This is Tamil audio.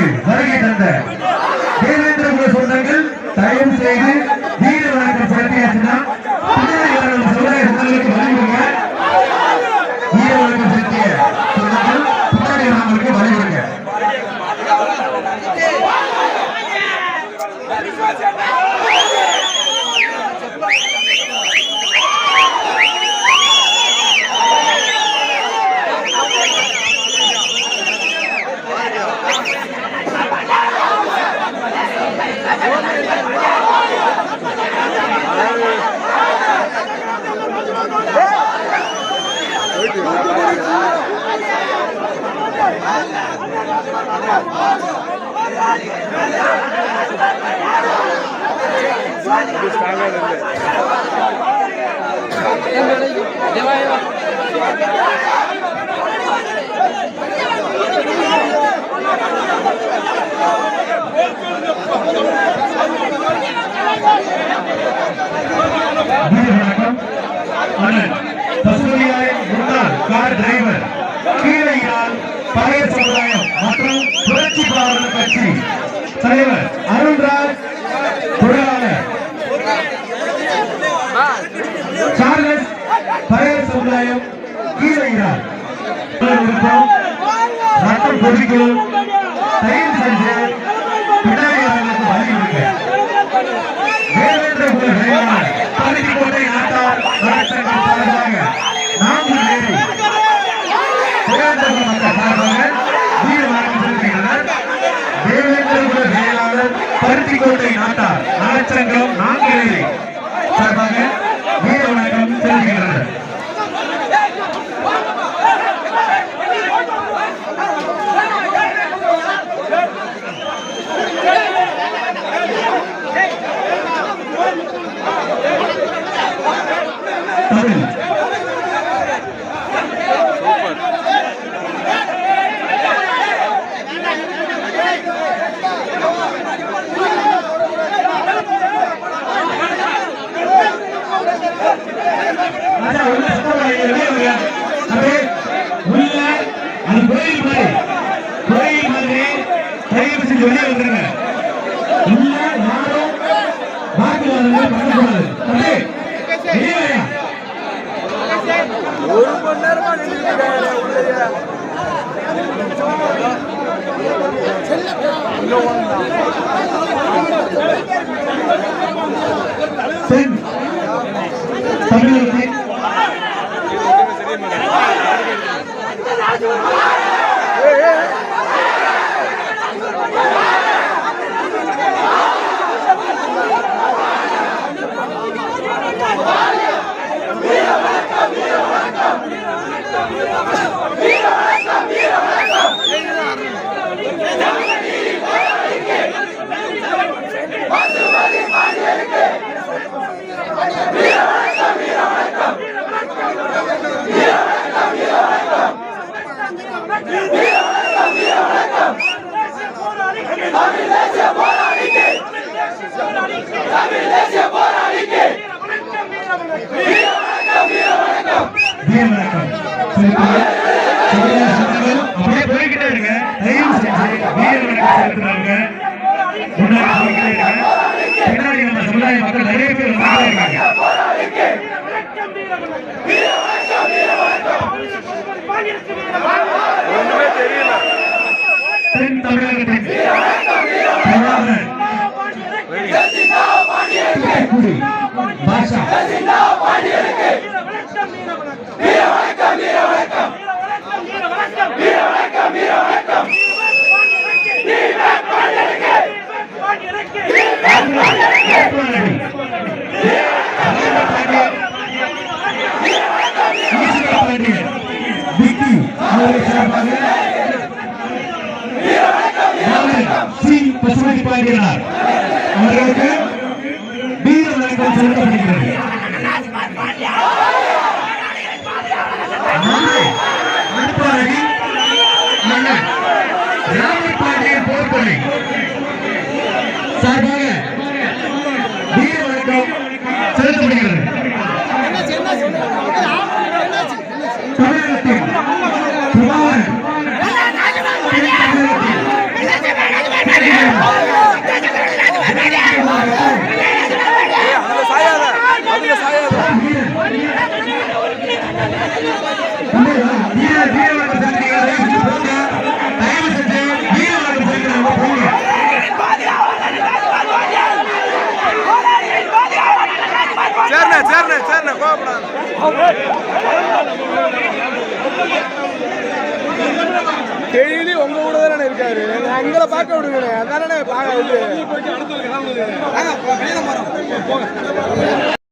விழாவிற்கு வருகை தந்த దేవా கார் டிரைவர் கீழையால் பழைய சமுதாயம் மற்றும் புரட்சி பாரத கட்சி தலைவர் அருண்ராஜ் பொருளாளர் சார்லஸ் பழைய சமுதாயம் கீழையால் ரத்தம் கொதிக்கும் தயவு செஞ்சு பிள்ளைகளுக்கு அவர்களுக்கு வழங்கிவிடுங்க தேவேந்திர குல வேளாளர் நாட்டார் சார்பாக. நான்கு பேரை. தேவேந்திர மக்கள் சார்பாக வீர வணக்கம் செலுத்துகின்றனர். வேளாளர் பருத்திக்கோட்டை நாட்டார் நலச்சங்கம் நான்கு சார்பாக வீர வணக்கம் செலுத்துகின்றனர் தமிழ் ராஜா உள்ள சத்தம் வாங்கி வெளியே வாங்க. அப்படியே உள்ள அது கோயில் மாதிரி கோயில் மாதிரி தயவு செஞ்சு வெளியே வந்துருங்க. வீர வணக்கம் செலுத்துங்கள். சமுதாய சொந்தங்கள் அப்படியே போய்கிட்டே இருங்க தயவு செஞ்சு வீர வணக்கம் முன்னாடி போய்கிட்டே இருங்க பின்னாடி நம்ம சமுதாய மக்கள் நிறைய பேர் வந்துட்டே இருக்காங்க தென் தமிழகத்தை பசுமதி பாண்டியனார் அவர்களுக்கு வணக்கம் டெய்லி உங்க கூட தானே இருக்காரு? எங்களை பார்க்க விடுங்க அதானே பார்க்க